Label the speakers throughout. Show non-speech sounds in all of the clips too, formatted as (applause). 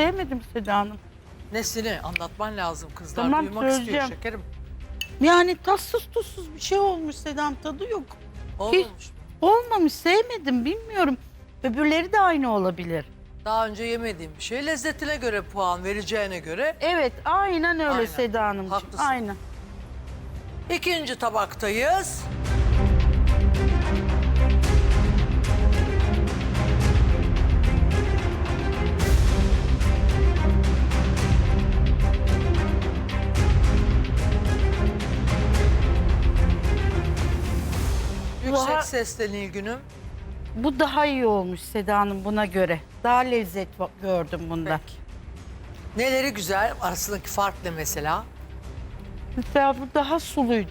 Speaker 1: sevmedim Seda Hanım.
Speaker 2: Nesini anlatman lazım kızlar.
Speaker 1: Tamam,
Speaker 2: Duymak istiyor
Speaker 1: söyleyeceğim.
Speaker 2: şekerim.
Speaker 1: Yani tatsız tuzsuz bir şey olmuş Seda Hanım tadı yok.
Speaker 2: Olmamış.
Speaker 1: Olmamış sevmedim bilmiyorum. Öbürleri de aynı olabilir.
Speaker 2: Daha önce yemediğim bir şey. Lezzetine göre puan vereceğine göre.
Speaker 1: Evet aynen öyle
Speaker 2: Aynen.
Speaker 1: Seda Hanımcığım.
Speaker 2: Haklısın.
Speaker 1: Aynen.
Speaker 2: İkinci tabaktayız. Yüksek
Speaker 1: Daha-
Speaker 2: sesle Nilgün'üm.
Speaker 1: Bu daha iyi olmuş Seda Hanım buna göre. Daha lezzet gördüm bunda.
Speaker 2: Peki. Neleri güzel? Arasındaki fark ne mesela?
Speaker 1: Mesela bu daha suluydu.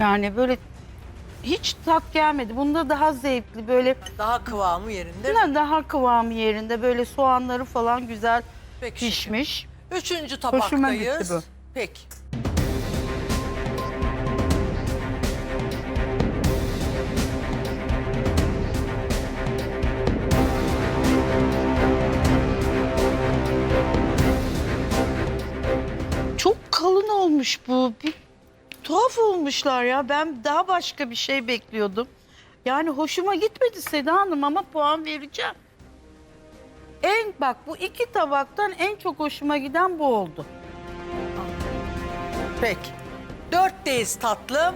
Speaker 1: Yani böyle hiç tat gelmedi. Bunda daha zevkli böyle
Speaker 2: Daha kıvamı yerinde. mi?
Speaker 1: daha kıvamı yerinde böyle soğanları falan güzel
Speaker 2: Peki. şekerim.
Speaker 1: pişmiş.
Speaker 2: Üçüncü
Speaker 1: Hoşuma gitti
Speaker 2: tabaktayız.
Speaker 1: bu.
Speaker 2: Peki.
Speaker 1: Olmuş bu. Bir tuhaf olmuşlar ya. Ben daha başka bir şey bekliyordum. Yani hoşuma gitmedi Seda Hanım ama puan vereceğim. En bak bu iki tabaktan en çok hoşuma giden bu oldu.
Speaker 2: Peki. Dörtteyiz tatlım.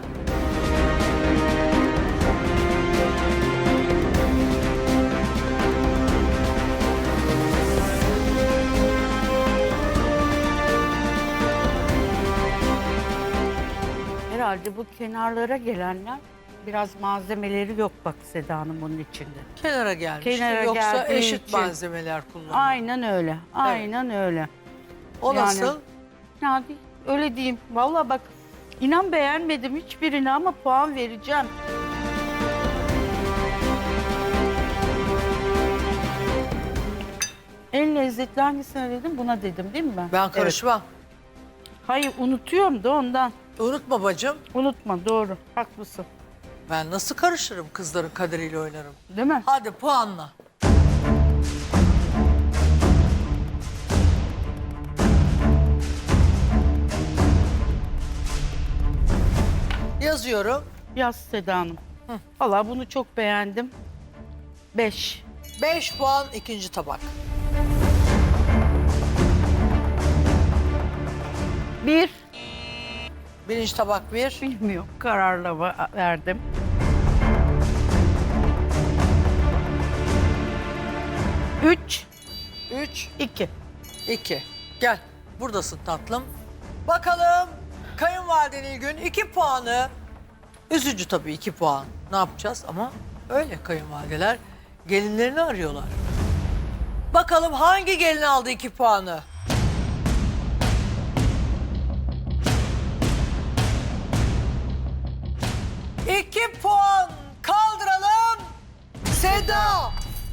Speaker 1: Bu kenarlara gelenler biraz malzemeleri yok bak Seda Hanım bunun içinde.
Speaker 2: Kenara gelmiş.
Speaker 1: Kenara
Speaker 2: Yoksa
Speaker 1: geldiği
Speaker 2: eşit
Speaker 1: için.
Speaker 2: malzemeler kullanıyor.
Speaker 1: Aynen öyle. Aynen öyle.
Speaker 2: O
Speaker 1: yani-
Speaker 2: nasıl?
Speaker 1: Ya değil, öyle diyeyim. Vallahi bak inan beğenmedim hiçbirini ama puan vereceğim. En lezzetli hangisine dedim? Buna dedim değil mi ben?
Speaker 2: Ben
Speaker 1: Evet.
Speaker 2: karışmam.
Speaker 1: Hayır unutuyorum da ondan.
Speaker 2: Unutma bacım.
Speaker 1: Unutma doğru. Haklısın.
Speaker 2: Ben nasıl karışırım kızların kaderiyle oynarım.
Speaker 1: Değil mi?
Speaker 2: Hadi puanla. Yazıyorum.
Speaker 1: Yaz Seda Hanım. Valla bunu çok beğendim. Beş.
Speaker 2: 5 puan ikinci tabak.
Speaker 1: Bir.
Speaker 2: Birinci tabak 1.
Speaker 1: Bilmiyorum. Kararlama verdim. Üç.
Speaker 2: 3,
Speaker 1: iki.
Speaker 2: 2. Gel. Buradasın tatlım. Bakalım kayınvaliden İlgün 2 puanı. Üzücü tabii 2 puan. Ne yapacağız ama öyle kayınvalideler gelinlerini arıyorlar. Bakalım hangi gelin aldı 2 puanı?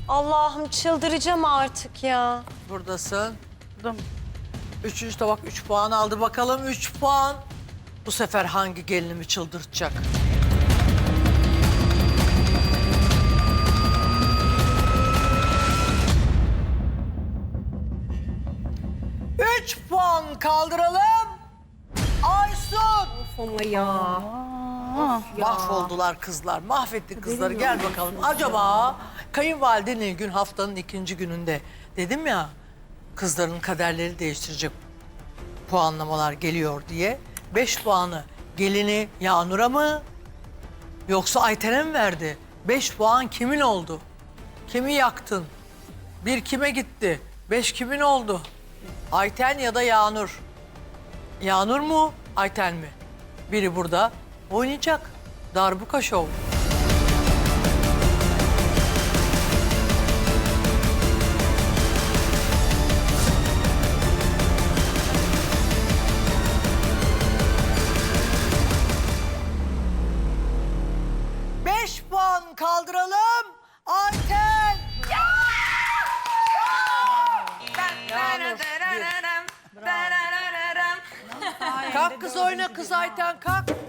Speaker 3: Allah'ım çıldıracağım artık ya.
Speaker 2: Buradasın.
Speaker 1: Burada mı?
Speaker 2: Üçüncü tabak 3 puan aldı. Bakalım 3 puan. Bu sefer hangi gelinimi çıldırtacak? Üç puan kaldıralım. Aysun.
Speaker 3: Ama ya.
Speaker 1: Aa,
Speaker 2: Mahvoldular kızlar. Mahvetti kızları. Gel bakalım. Acaba kayınvalide Nilgün haftanın ikinci gününde dedim ya kızların kaderleri değiştirecek puanlamalar geliyor diye. Beş puanı gelini Yağnur'a mı yoksa Ayten'e mi verdi? Beş puan kimin oldu? Kimi yaktın? Bir kime gitti? Beş kimin oldu? Ayten ya da Yağnur? Yağnur mu, Ayten mi? Biri burada oynayacak. Darbuka şov. Puan kaldıralım. Bir. Kalk kız oyna kız Ayten kalk.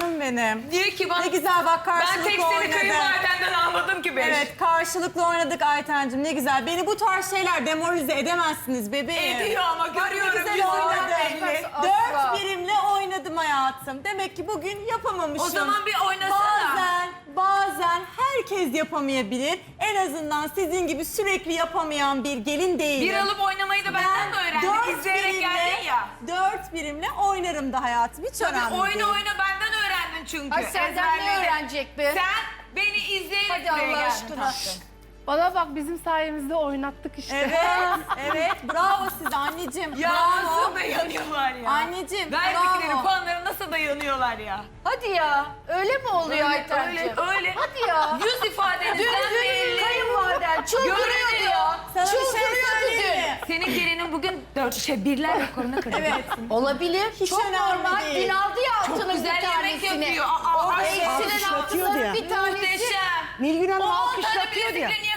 Speaker 4: Canım benim.
Speaker 5: Diyor ki bana
Speaker 4: Ne güzel bak
Speaker 5: ben
Speaker 4: karşılıklı
Speaker 5: tek seni
Speaker 4: oynadık.
Speaker 5: kayınvalidenden almadım ki beş.
Speaker 4: Evet karşılıklı oynadık Aytencim ne güzel. Beni bu tarz şeyler demoralize edemezsiniz bebeğim.
Speaker 5: Ediyor ama
Speaker 4: Bak ne
Speaker 5: görüyorum
Speaker 4: güzel
Speaker 5: yüzünden
Speaker 4: oynadım.
Speaker 5: belli.
Speaker 4: Dört birimle oynadım hayatım. Demek ki bugün yapamamışım.
Speaker 5: O zaman bir oynasana.
Speaker 4: Bazen, bazen herkes yapamayabilir. En azından sizin gibi sürekli yapamayan bir gelin değilim.
Speaker 5: Bir alıp oynamayı da benden de öğrendin.
Speaker 4: dört
Speaker 5: İzleyerek geldin ya.
Speaker 4: Dört birimle oynarım da hayatım. Hiç
Speaker 5: Tabii
Speaker 4: önemli
Speaker 5: oyna
Speaker 4: değil.
Speaker 5: oyna benden öğrendin çünkü.
Speaker 1: Ay senden ne
Speaker 5: Ezberledin.
Speaker 1: öğrenecek be?
Speaker 5: Sen beni izleyerek
Speaker 1: Hadi
Speaker 5: buraya
Speaker 1: Allah
Speaker 5: geldin
Speaker 1: aşkına.
Speaker 5: tatlım.
Speaker 6: Bana bak bizim sayemizde oynattık işte.
Speaker 4: Evet, (laughs) evet. Bravo size anneciğim.
Speaker 5: Ya
Speaker 4: bravo.
Speaker 5: nasıl dayanıyorlar ya.
Speaker 4: Anneciğim,
Speaker 5: Verdikleri
Speaker 4: bravo.
Speaker 5: puanlara nasıl dayanıyorlar ya.
Speaker 1: Hadi ya. Öyle mi oluyor Aytenciğim?
Speaker 5: öyle, öyle.
Speaker 1: Hadi ya.
Speaker 5: Yüz
Speaker 1: Dün
Speaker 5: ifadenizden
Speaker 1: dün
Speaker 5: belli.
Speaker 1: kayınvaliden çıldırıyordu ya.
Speaker 4: Sana bir şey
Speaker 1: Çıldırıyordu
Speaker 4: söyleyeyim mi?
Speaker 5: Senin gelinin bugün dört şey birler rekorunu kırdı.
Speaker 4: Evet.
Speaker 1: Olabilir.
Speaker 4: Hiç
Speaker 1: Çok
Speaker 4: önemli
Speaker 1: normal.
Speaker 4: değil.
Speaker 1: Dün aldı ya altının
Speaker 5: güzel
Speaker 1: bir
Speaker 5: yemek
Speaker 1: tanesini.
Speaker 5: yapıyor. Aa,
Speaker 1: o
Speaker 5: ay,
Speaker 1: eksinin
Speaker 7: alkışlatıyordu
Speaker 1: altının
Speaker 7: ya.
Speaker 1: bir tanesi.
Speaker 5: Muhteşem.
Speaker 7: Nilgün Hanım
Speaker 5: O on tane
Speaker 7: alkışlatıyor diye.
Speaker 5: bilezikle niye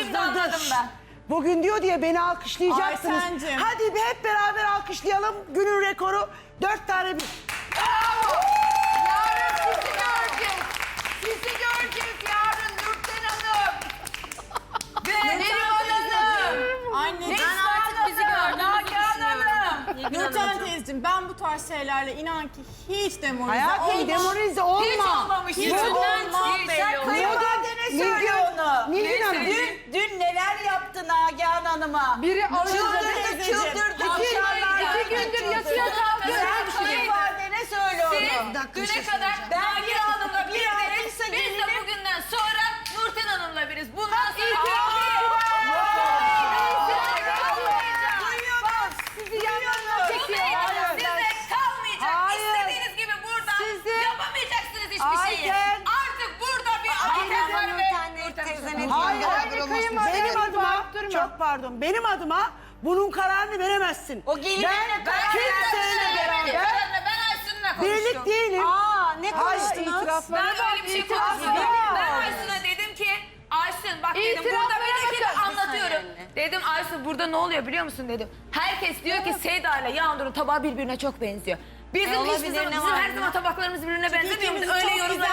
Speaker 5: şimdi
Speaker 7: dur.
Speaker 5: anladım ben.
Speaker 7: Bugün diyor diye beni alkışlayacaksınız. Hadi bir hep beraber alkışlayalım. Günün rekoru dört tane bir.
Speaker 1: Yarın sizi göreceğiz. Sizi göreceğiz yarın Nurten Hanım. Ve Neriman Hanım.
Speaker 4: Anneciğim.
Speaker 1: Ben artık bizi gördüm. Nagihan Hanım.
Speaker 4: Nurten teyzeciğim ben bu tarz şeylerle inan ki hiç demoralize
Speaker 7: Hayatım
Speaker 4: olmam.
Speaker 7: demoralize olma.
Speaker 5: Hiç olmamış.
Speaker 4: Hiç olmam
Speaker 5: hiç. Sen.
Speaker 1: Kayınvalidene
Speaker 7: Nilgün-
Speaker 1: söyle onu.
Speaker 7: Nilgün Hanım.
Speaker 1: Dün, dün neler yaptı Nagihan Hanım'a?
Speaker 6: Biri
Speaker 1: Çıldırdı, çıldırdı.
Speaker 5: İki-
Speaker 1: gündür yatıyor kalkıyor.
Speaker 5: Sen
Speaker 1: Sen kayınvalidene söyle
Speaker 5: Siz
Speaker 1: onu.
Speaker 5: düne kadar
Speaker 1: Ben
Speaker 5: Nagihan
Speaker 1: bir
Speaker 5: Hanım'la
Speaker 1: bir
Speaker 5: Biz de bugünden sonra Nurten Hanım'la biriz. Bundan sonra
Speaker 1: Duyuyoruz. Sizi yanlarına çekiyor.
Speaker 5: Size kalmayacak.
Speaker 1: Hayır.
Speaker 5: İstediğiniz gibi burada
Speaker 1: Sizi-
Speaker 5: yapamayacaksınız hiçbir şeyi.
Speaker 1: Ayten.
Speaker 5: Artık burada bir Ayten var ve Nurten Hanım.
Speaker 7: Hayır,
Speaker 6: kayınvalide
Speaker 7: benim
Speaker 6: gibi
Speaker 7: adıma,
Speaker 6: bağırıp durma.
Speaker 7: çok pardon, benim adıma bunun kararını veremezsin.
Speaker 1: O gelinle
Speaker 7: ben
Speaker 1: karar
Speaker 7: kimseyle beraber
Speaker 5: Ben Aysun'la konuştum.
Speaker 7: birlik değilim.
Speaker 4: Aa ne konuştunuz?
Speaker 5: Ben öyle bir şey konuşmadım. Ben Aysun'a dedim ki Aysun bak dedim burada bir dakika
Speaker 6: bakın.
Speaker 5: anlatıyorum. Dedim Aysun burada ne oluyor biliyor musun dedim. Herkes diyor ki Seyda ile Yağmur'un tabağı birbirine çok benziyor. Bizim
Speaker 4: E,
Speaker 5: hiçbir
Speaker 4: olabilir,
Speaker 5: zaman,
Speaker 4: ne
Speaker 5: bizim
Speaker 4: var
Speaker 5: her
Speaker 4: ya?
Speaker 5: zaman tabaklarımız birbirine benzemiyor.
Speaker 4: İkimiz
Speaker 5: öyle
Speaker 4: çok
Speaker 5: yorumlar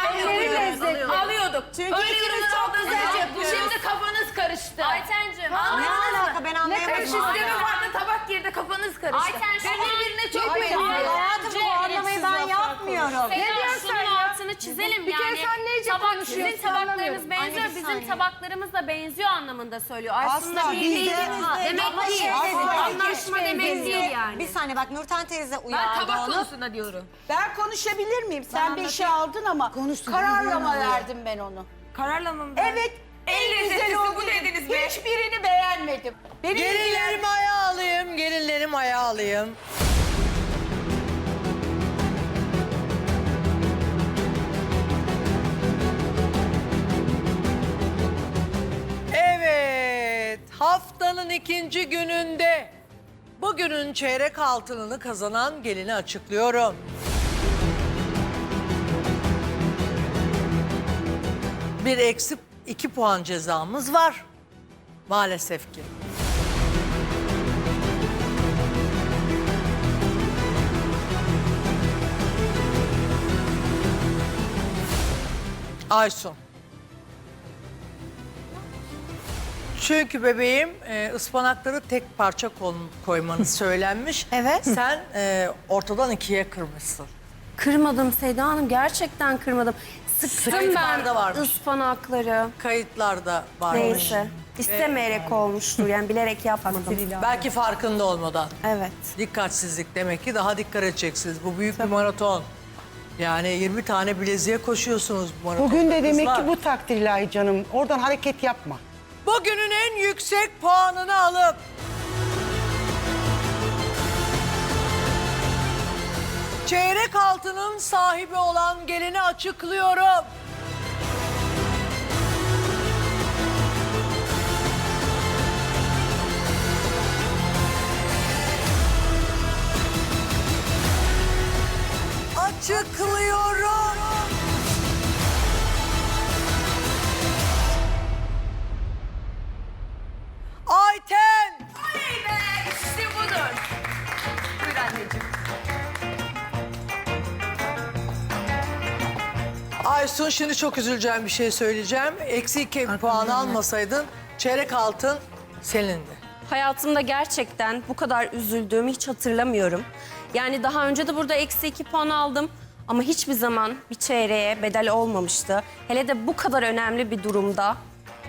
Speaker 4: güzel
Speaker 5: alıyorduk.
Speaker 4: Çünkü
Speaker 5: öyle
Speaker 4: ikimiz
Speaker 5: yorumlar
Speaker 4: çok
Speaker 5: aldığınız
Speaker 4: güzel
Speaker 5: için
Speaker 4: yapıyoruz.
Speaker 5: Şimdi kafanız karıştı.
Speaker 3: Aytencim.
Speaker 4: Ne alaka ben anlayamadım.
Speaker 5: Sistemi vardı tabak girdi kafanız karıştı.
Speaker 3: Ayten şu an-
Speaker 5: birbirine çok
Speaker 3: Ay,
Speaker 5: benziyor.
Speaker 4: Hayatım bu anlamayı ben yapmıyorum.
Speaker 3: Ne
Speaker 6: diyorsun
Speaker 3: çizelim
Speaker 6: Bir kere
Speaker 3: yani.
Speaker 6: sen neyce
Speaker 3: tabak,
Speaker 6: konuşuyorsun
Speaker 3: Sizin tabaklarınız
Speaker 6: anlamıyorum.
Speaker 3: benziyor,
Speaker 4: Anne, bir
Speaker 3: bizim
Speaker 4: saniye.
Speaker 3: tabaklarımız da benziyor anlamında söylüyor. Aslında
Speaker 7: Asla
Speaker 3: bir
Speaker 7: biz
Speaker 3: değil.
Speaker 7: de-
Speaker 3: Ha, Demek değil. Asla Anlaşma demek değil yani.
Speaker 8: Bir saniye bak Nurten teyze
Speaker 5: Ben
Speaker 8: uyardı
Speaker 5: tabak
Speaker 8: onu.
Speaker 5: konusunda diyorum.
Speaker 1: Ben konuşabilir miyim? Sen beşi aldın ama kararlama verdim ben onu.
Speaker 5: Kararla mı? ben?
Speaker 1: Evet.
Speaker 5: En lezzetlisi bu
Speaker 1: dedim.
Speaker 5: dediniz be.
Speaker 1: Hiçbirini beğenmedim. Benim
Speaker 2: Gelinlerim ayağı alayım, gelinlerim ayağı alayım. Haftanın ikinci gününde bugünün çeyrek altınını kazanan gelini açıklıyorum. Bir eksi iki puan cezamız var. Maalesef ki. Aysun. Çünkü bebeğim e, ıspanakları tek parça koymanız (laughs) söylenmiş.
Speaker 8: Evet.
Speaker 2: Sen e, ortadan ikiye kırmışsın.
Speaker 3: Kırmadım Seda Hanım. Gerçekten kırmadım. Sıktım
Speaker 2: Kayıtlarda
Speaker 3: ben
Speaker 2: varmış.
Speaker 3: ıspanakları.
Speaker 2: Kayıtlarda varmış.
Speaker 3: Neyse. İstemeyerek olmuştur. Yani bilerek yapmadım.
Speaker 2: Belki farkında olmadan.
Speaker 3: Evet.
Speaker 2: Dikkatsizlik demek ki daha dikkat edeceksiniz. Bu büyük bir maraton. Yani 20 tane bileziğe koşuyorsunuz bu maratonda
Speaker 7: Bugün de demek
Speaker 2: kızlar.
Speaker 7: ki bu takdir ilahi canım. Oradan hareket yapma.
Speaker 2: Bugünün en yüksek puanını alıp çeyrek altının sahibi olan gelini açıklıyorum. Açıklıyorum. Aysun şimdi çok üzüleceğim bir şey söyleyeceğim. Eksi iki puan almasaydın çeyrek altın senindi.
Speaker 3: Hayatımda gerçekten bu kadar üzüldüğümü hiç hatırlamıyorum. Yani daha önce de burada eksi iki puan aldım. Ama hiçbir zaman bir çeyreğe bedel olmamıştı. Hele de bu kadar önemli bir durumda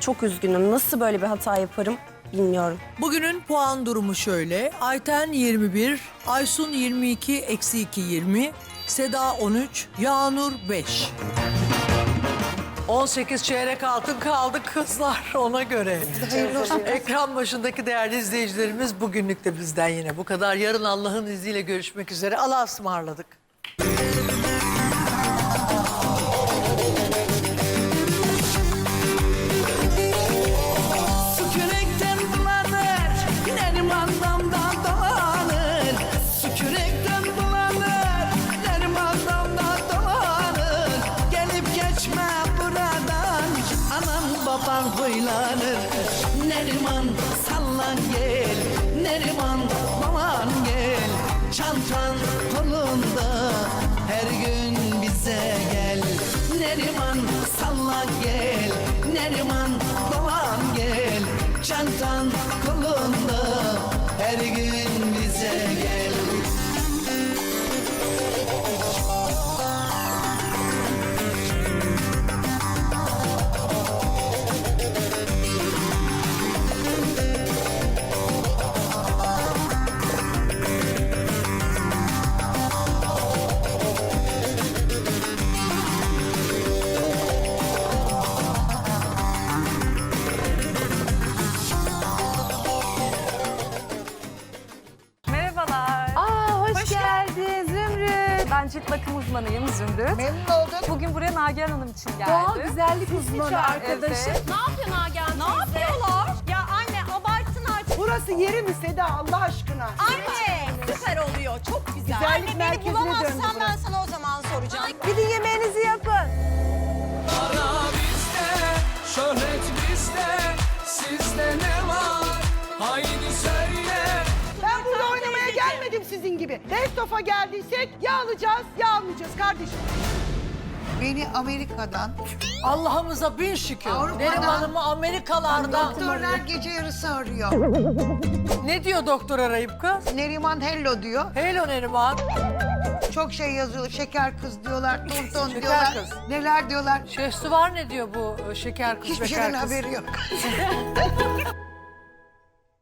Speaker 3: çok üzgünüm. Nasıl böyle bir hata yaparım bilmiyorum.
Speaker 2: Bugünün puan durumu şöyle. Ayten 21, Aysun 22, eksi 2 20, Seda 13, Yağnur 5. 18 çeyrek altın kaldı kızlar ona göre. Ekran başındaki değerli izleyicilerimiz bugünlük de bizden yine bu kadar. Yarın Allah'ın izniyle görüşmek üzere. Allah'a ısmarladık.
Speaker 8: Çantan kolunda, her gün bize gel. Neriman sallan gel, Neriman baban gel. Çantan kolunda, her gün
Speaker 9: için geldim.
Speaker 6: Doğal güzellik uzmanı arkadaşı.
Speaker 9: Evet.
Speaker 3: Ne yapıyor Nagihan Ne yapıyorlar?
Speaker 4: Ya anne abartın artık.
Speaker 7: Burası yeri mi Seda Allah aşkına?
Speaker 4: Anne süper oluyor. Çok güzel.
Speaker 7: Güzellik
Speaker 4: anne beni
Speaker 7: merkezine döndü
Speaker 4: bulamazsan
Speaker 7: burası.
Speaker 4: ben sana o zaman soracağım.
Speaker 7: Gidin yemeğinizi yapın.
Speaker 8: Para bizde, şöhret bizde, sizde ne var? Haydi söyle.
Speaker 7: Ben burada oynamaya gelmedim sizin gibi. Best of'a geldiysek ya alacağız ya almayacağız kardeşim.
Speaker 10: Beni Amerika'dan,
Speaker 2: Allah'ımıza bin şükür.
Speaker 10: Avrupa'dan-
Speaker 2: Neriman'ımı Amerikalardan.
Speaker 10: doktorlar gece yarısı arıyor.
Speaker 2: Ne diyor doktor arayıp kız?
Speaker 10: Neriman hello diyor.
Speaker 2: Hello Neriman.
Speaker 10: Çok şey yazıyor. Şeker kız diyorlar, tonton
Speaker 2: Şeker
Speaker 10: diyorlar.
Speaker 2: kız.
Speaker 10: Neler diyorlar.
Speaker 2: Şehsu var ne diyor bu e, şeker kız
Speaker 10: Hiçbir
Speaker 2: şeker
Speaker 10: şeyden
Speaker 2: kız?
Speaker 10: haberi yok. (laughs)